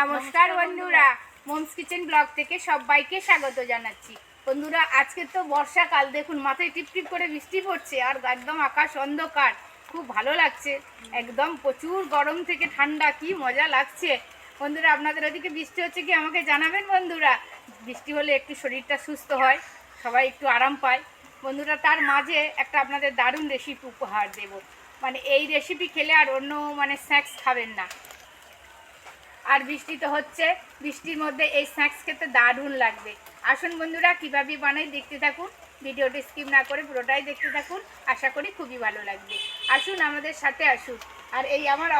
নমস্কার বন্ধুরা। Moms kitchen blog থেকে সবাইকে স্বাগত জানাচ্ছি। বন্ধুরা আজকে তো বর্ষাকাল দেখুন মাথায় টিপ টিপ করে বৃষ্টি পড়ছে আর একদম আকাশ অন্ধকার। খুব ভালো লাগছে। একদম প্রচুর গরম থেকে ঠান্ডা কি মজা লাগছে। বন্ধুরা আপনাদের ওদিকে বৃষ্টি হচ্ছে কি আমাকে জানাবেন বন্ধুরা? বৃষ্টি হলে একটু শরীরটা সুস্থ হয় সবাই একটু আরাম পায়। বন্ধুরা তার মাঝে একটা আপনাদের দারুণ রেসিপি উপহার দেব। মানে এই রেসিপি খেলে আর অন্য মানে স্ন্যাক্স খাবেন না। আর বৃষ্টি তো হচ্ছে। বৃষ্টির মধ্যে এই স্ন্যাক্স খেতে দারুণ লাগবে। আসুন বন্ধুরা কীভাবে বানাই দেখতে থাকুন। ভিডিওটি স্কিপ না করে পুরোটাই দেখতে থাকুন। আশা করি খুবই ভালো লাগবে। আসুন আমাদের সাথে আসুন আর এই আমার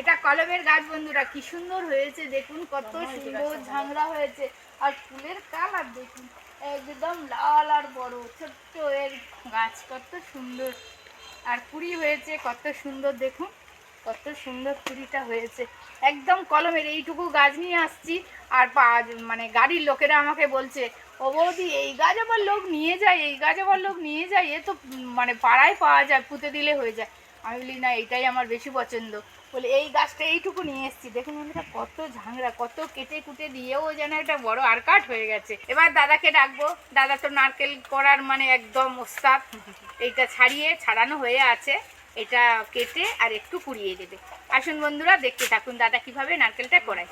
এটা কলমের গাছ বন্ধুরা কি সুন্দর হয়েছে দেখুন কত সুন্দর ঝামড়া হয়েছে। আর ফুলের কালার দেখুন একদম লাল আর বড় ছোট্ট এর গাছ কত সুন্দর। আর কুড়ি হয়েছে কত সুন্দর দেখুন। কত সুন্দর কুড়িটা হয়েছে। একদম কলমের এইটুকু গাছ নিয়ে আসছি, আর মানে গাড়ির লোকেরা আমাকে বলছে, ও বৌদি, এই গাছ আবার লোক নিয়ে যায়, এই গাছ আবার লোক নিয়ে যায়, এ তো মানে পাড়ায় পাওয়া যায়, পুঁতে দিলে হয়ে যায়। আমি বলি, না, এটাই আমার বেশি পছন্দ। বলে, এই গাছটা এইটুকু নিয়ে এসেছি, দেখুন বন্ধুরা, কত ঝাংরা, কত কেটে কুটে দিয়েও যেন একটা বড় আরকাট হয়ে গেছে। এবার দাদাকে ডাকবো, দাদা তো নারকেল করার মানে একদম ওস্তাদ, এইটা ছাড়িয়ে, ছাড়ানো হয়ে আছে। এটা কেটে আর একটু কুড়িয়ে দেবে। আসুন বন্ধুরা দেখতে থাকুন দাদা কীভাবে নারকেলটা করায়।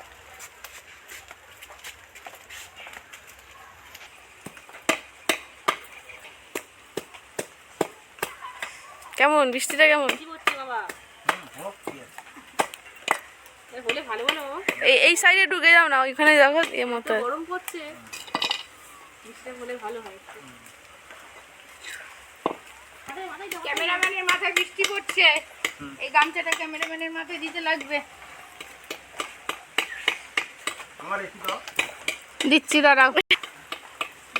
কেমন? বৃষ্টিটা কেমন? কি করছে বাবা? এ ভালো ভালো এই এই সাইডে ঢুকে যাও না ওইখানে দেখো এ মতো গরম পড়ছে। বৃষ্টি হলে ভালো হয়। ক্যামেরাম্যানের মাথায় বৃষ্টি পড়ছে। এই গামছাটা ক্যামেরাম্যানের মাথায় দিতে লাগবে। আমার একটু দাও। দিচ্ছি দাঁড়াও।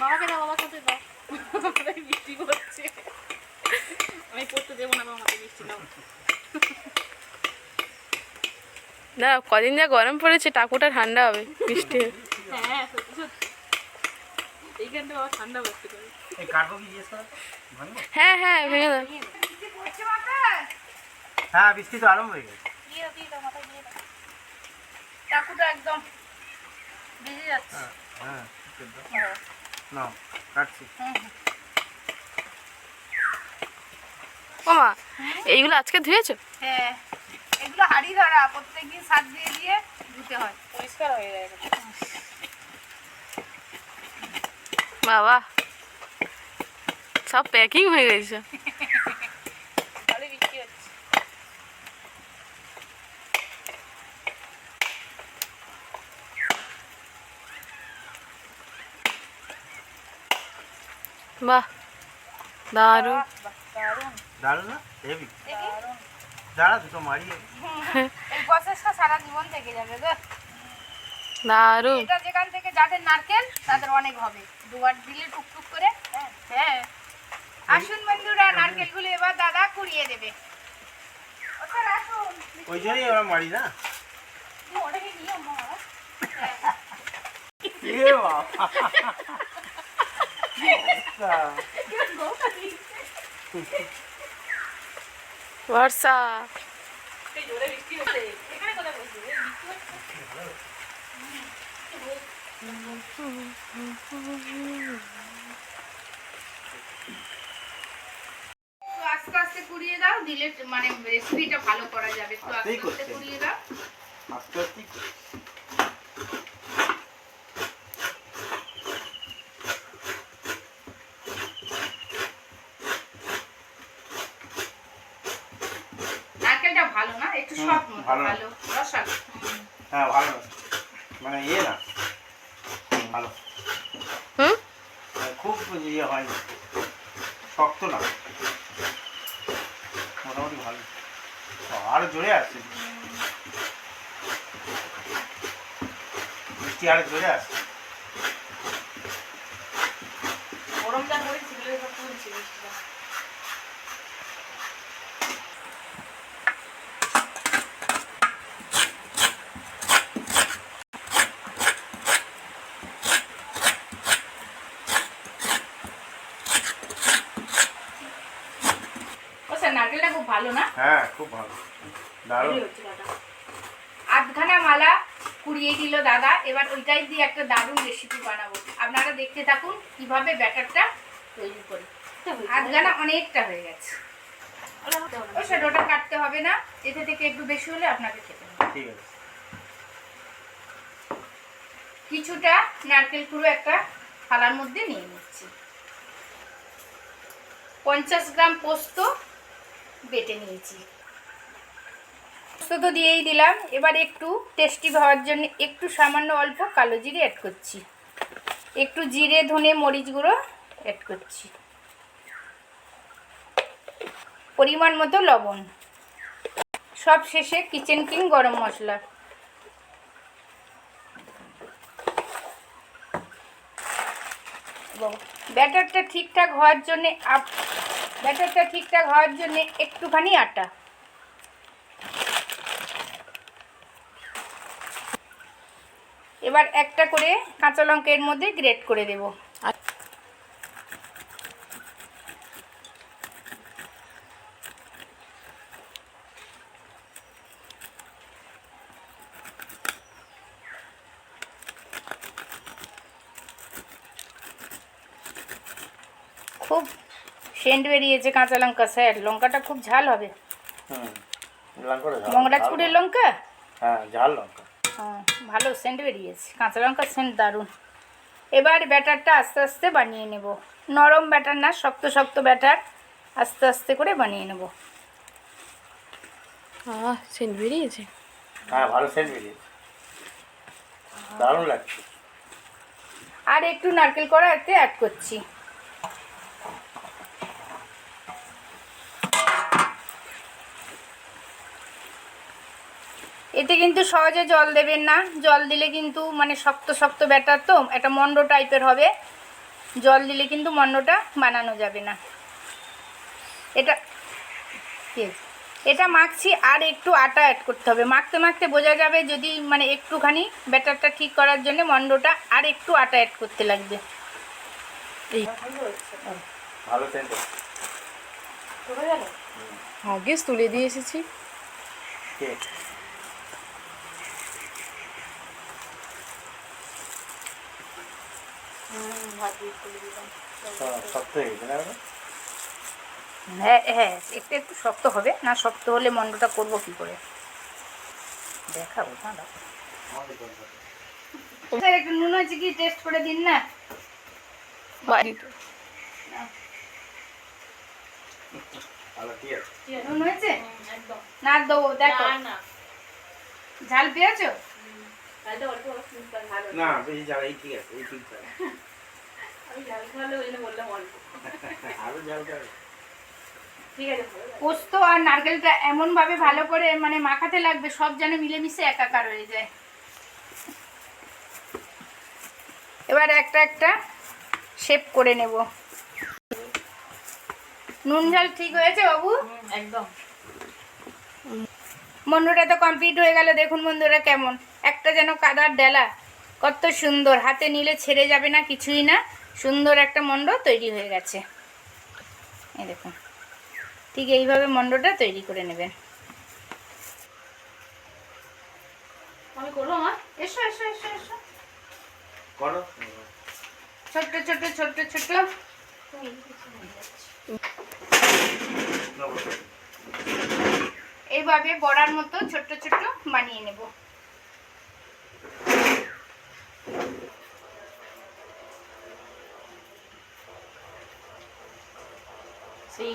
বাবাকে দাও দাও? বৃষ্টি পড়ছে। আমি পড়তে দেবো না বাবা বৃষ্টি দাও। না কদিন যা গরম পড়েছে টাকুটা ঠান্ডা হবে বৃষ্টি। হ্যাঁ সত্যি সত্যি। এইখানটা বাবা ঠান্ডা পড়তে পারে। এই কাটবো কি জিজ্ঞেস কর? ভাঙবো? হ্যাঁ হ্যাঁ ভেঙে দাও। হ্যাঁ বৃষ্টি তো আরম্ভ হয়ে গেছে। একদম ভিজে যাচ্ছে। হ্যাঁ হ্যাঁ কাটছি। ওমা এইগুলো আজকে ধুয়েছো? হ্যাঁ এগুলো হাড়ি ধরা প্রত্যেকদিন সার দিয়ে দিয়ে ধুতে হয়। পরিষ্কার হয়ে যায় বাবা। সব প্যাকিং হয়ে গেছে। বাহ দারুণ। দারুণ না? হেভি। দাঁড়া দুটো মারিয়ে এই প্রসেসটা সারা জীবন থেকে যাবে গো। দারুণ। এটা যেখান থেকে যাদের নারকেল তাদের অনেক হবে। দুবার দিলে টুকটুক করে হ্যাঁ। হ্যাঁ। আসুন। বন্ধুরা নারকেলগুলো এবার দাদা কুড়িয়ে দেবে। ওই জন্যই আমরা মারি না। বর্ষা। এই জোরে বৃষ্টি হচ্ছে। এখানে কোথায় বসবি এ, বৃষ্টি হচ্ছে একটু আস্তে আস্তে কুড়িয়ে দাও দিলে মানে রেসিপিটা ভালো করা যাবে। একটু আস্তে আস্তে করতে। কুড়িয়ে দাও। আস্তে আস্তে নারকেলটা ভালো না? একটু সফট ভালো। রসালো। হ্যাঁ ভালো। মানে ইয়ে না। ভালো। হুম? মানে খুব ইয়ে হয়নি শক্ত না মোটামুটি ভালো আরও জোরে আসছে। বৃষ্টি আরও জোরে আসছে। গরমটা ও স্যার নারকেলটা খুব ভালো। দারুণ। আধখানা মালা কুড়িয়ে দিল দাদা। এবার ওইটাই দিয়ে একটা দারুণ রেসিপি বানাবো। আপনারা দেখতে থাকুন কীভাবে ব্যাটারটা তৈরি করি। অনেকটা হয়ে গেছে। ওই সেটা ওটা কাটতে হবে না। থেকে একটু বেশি হলে আপনাকে খেতে হবে। ঠিক আছে। কিছুটা নারকেল কুড়ো একটা থালার মধ্যে নিয়ে নিচ্ছি। পঞ্চাশ গ্রাম পোস্ত বেটে নিয়েছি। পোস্ত তো দিয়েই দিলাম। এবার একটু টেস্টি হওয়ার জন্য একটু সামান্য অল্প কালো জিরে অ্যাড করছি। একটু জিরে, ধনে, মরিচ গুঁড়ো অ্যাড করছি। পরিমাণ মতো লবণ। সব শেষে কিচেন কিং গরম মশলা। ব্যাটারটা ঠিকঠাক হওয়ার জন্যে ব্যাটারটা ঠিকঠাক হওয়ার জন্যে একটুখানি আটা। এবার একটা করে কাঁচা লঙ্কা এর মধ্যে গ্রেট করে দেব। খুব সেন্ট বেরিয়েছে কাঁচা লঙ্কা স্যার। লঙ্কাটা খুব ঝাল হবে। হুম লঙ্কাটা মঙ্গরাজপুরের লঙ্কা? হ্যাঁ ঝাল লঙ্কা। ভালো সেন্ট বেরিয়েছে কাঁচা লঙ্কার সেন্ট দারুণ। এবার ব্যাটারটা আস্তে আস্তে বানিয়ে নেব। নরম ব্যাটার না শক্ত শক্ত ব্যাটার আস্তে আস্তে করে বানিয়ে নেব। আহ সেন্ট বেরিয়েছে? হ্যাঁ ভালো সেন্ট বেরিয়েছে। দারুণ লাগছে। আর একটু নারকেল কড়া এতে অ্যাড করছি। কিন্তু সহজে জল দেবেন না। জল দিলে কিন্তু মানে শক্ত শক্ত ব্যাটার তো একটা মন্ড টাইপের হবে। জল দিলে কিন্তু মন্ডটা বানানো যাবে না। এটা এটা মাখছি আর একটু আটা অ্যাড করতে হবে। মাখতে মাখতে বোঝা যাবে যদি মানে একটুখানি ব্যাটারটা ঠিক করার জন্য মন্ডটা আর একটু আটা অ্যাড করতে লাগবে। ভালো আগে তুলে দিয়ে এসেছি কে শক্ত হয়ে? হ্যাঁ হ্যাঁ একটু একটু শক্ত হবে। না শক্ত হলে মন্ডটা করব কি করে? দেখাবো না স্যার একটু নুন হয়েছে কি? টেস্ট করে দিন না। বাড়িতে নুন হয়েছে? না দেবো দেখো। না না। ঝাল পেয়েছ? না বেশি ঝাল এই ঠিক আছে এই ঠিক আছে। পোস্ত আর নারকেলটা এমনভাবে ভালো করে মানে মাখাতে লাগবে সব যেন মিলেমিশে একাকার হয়ে যায়। এবার একটা একটা শেপ করে নেব। নুন ঝাল ঠিক হয়েছে বাবু? একদম। মন্ডটা তো কমপ্লিট হয়ে গেল। দেখুন বন্ধুরা কেমন। একটা যেন কাদার ডেলা। কত সুন্দর। হাতে নিলে ছেড়ে যাবে না কিছুই না। সুন্দর একটা মন্ড তৈরি হয়ে গেছে। এই দেখুন। ঠিক এইভাবে মন্ডটা তৈরি করে নেবেন। আমি করব মা? এসো এসো এসো এসো। করো। ছোট্ট ছোট্ট ছোট্ট ছোট্ট। এইভাবে বড়ার মতো ছোট্ট ছোট্ট বানিয়ে নেব। সেই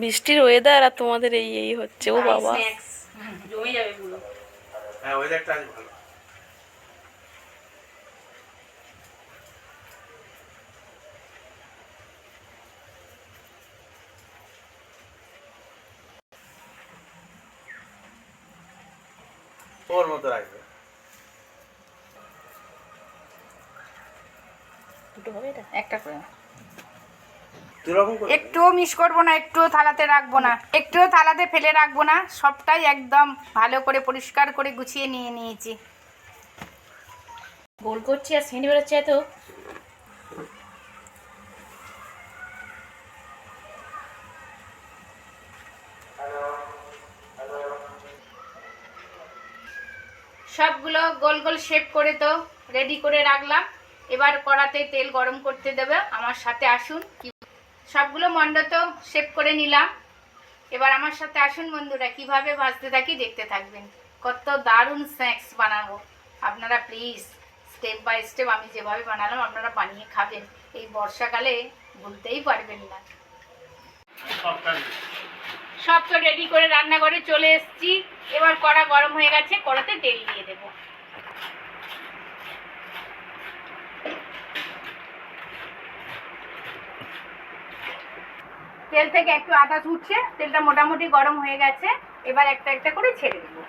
বৃষ্টির ওয়েদার আর তোমাদের এই এই হচ্ছে ও বাবা। জমে যাবে পুরো। হ্যাঁ ওয়েদারটা আজ ভালো। একটা করে। একটুও মিস করব না একটুও থালাতে রাখব না। একটুও থালাতে ফেলে রাখব না সবটাই একদম ভালো করে পরিষ্কার করে গুছিয়ে নিয়ে নিয়েছি। গোল করছি আর সেন্ট বেরোচ্ছে এত। সবগুলো গোল গোল শেপ করে তো রেডি করে রাখলাম। এবার কড়াতে তেল গরম করতে দেবে। আমার সাথে আসুন সবগুলো মন্ড তো শেপ করে নিলাম। এবার আমার সাথে আসুন বন্ধুরা কীভাবে ভাজতে থাকি দেখতে থাকবেন। কত দারুণ স্ন্যাক্স বানাবো। আপনারা প্লিজ স্টেপ বাই স্টেপ আমি যেভাবে বানালাম আপনারা বানিয়ে খাবেন। এই বর্ষাকালে ভুলতেই পারবেন না। সব তো রেডি করে রান্নাঘরে চলে এসেছি। এবার কড়া গরম হয়ে গেছে কড়াতে তেল দিয়ে দেব। তেল থেকে একটু আটা ছুটছে, তেলটা মোটামুটি গরম হয়ে গেছে, এবার একটা একটা করে ছেড়ে দেবো।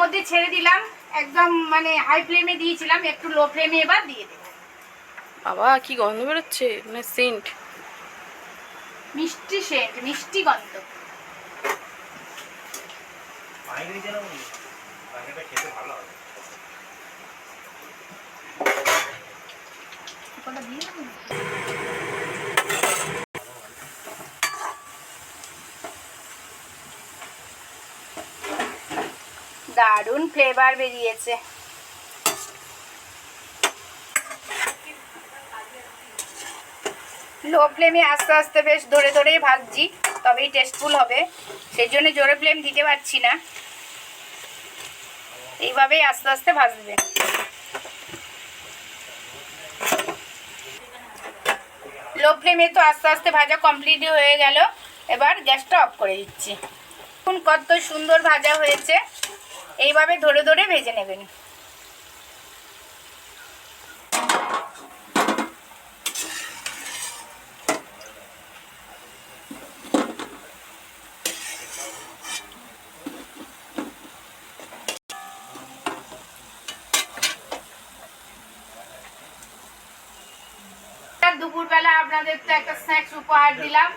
মধ্যে ছেড়ে দিলাম। একদম মানে হাই ফ্লেমে দিয়েছিলাম একটু লো ফ্লেমে এবার দিয়ে দেবো। বাবা কি গন্ধ বেরোচ্ছে? মানে সেন্ট মিষ্টি সেন্ট মিষ্টি গন্ধ। খেতে ভালো দারুণ ফ্লেভার বেরিয়েছে। লো ফ্লেমে আস্তে আস্তে বেশ ধরে ধরেই ভাজছি, তবেই টেস্টফুল হবে। সেই জন্য জোরে ফ্লেম দিতে পারছি না। এইভাবেই আস্তে আস্তে ভাজবে। লো ফ্লেমে তো আস্তে আস্তে ভাজা কমপ্লিট হয়ে গেল। এবার গ্যাসটা অফ করে দিচ্ছি। কত সুন্দর ভাজা হয়েছে। এইভাবে ধরে ধরে ভেজে নেবেন। দুপুরবেলা আপনাদের তো একটা স্ন্যাক্স উপহার দিলাম।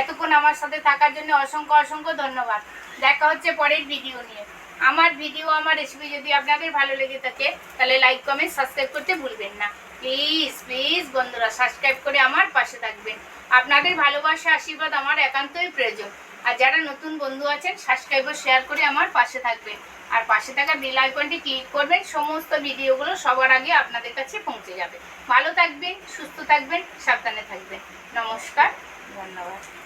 এতক্ষণ আমার সাথে থাকার জন্য অসংখ্য অসংখ্য ধন্যবাদ। দেখা হচ্ছে পরের ভিডিও নিয়ে। আমার ভিডিও আমার রেসিপি যদি আপনাদের ভালো লেগে থাকে, তাহলে লাইক কমেন্ট সাবস্ক্রাইব করতে ভুলবেন না। প্লিজ প্লিজ বন্ধুরা সাবস্ক্রাইব করে আমার পাশে থাকবেন। আপনাদের ভালোবাসা, আশীর্বাদ আমার একান্তই প্রয়োজন। আর যারা নতুন বন্ধু আছেন সাবস্ক্রাইব শেয়ার করে আমার পাশে থাকবেন। আর পাশে থাকা বেল আইকনটি ক্লিক করবেন, সমস্ত ভিডিওগুলো সবার আগে আপনাদের কাছে পৌঁছে যাবে। ভালো থাকবেন, সুস্থ থাকবেন, সাবধানে থাকবেন। নমস্কার, ধন্যবাদ।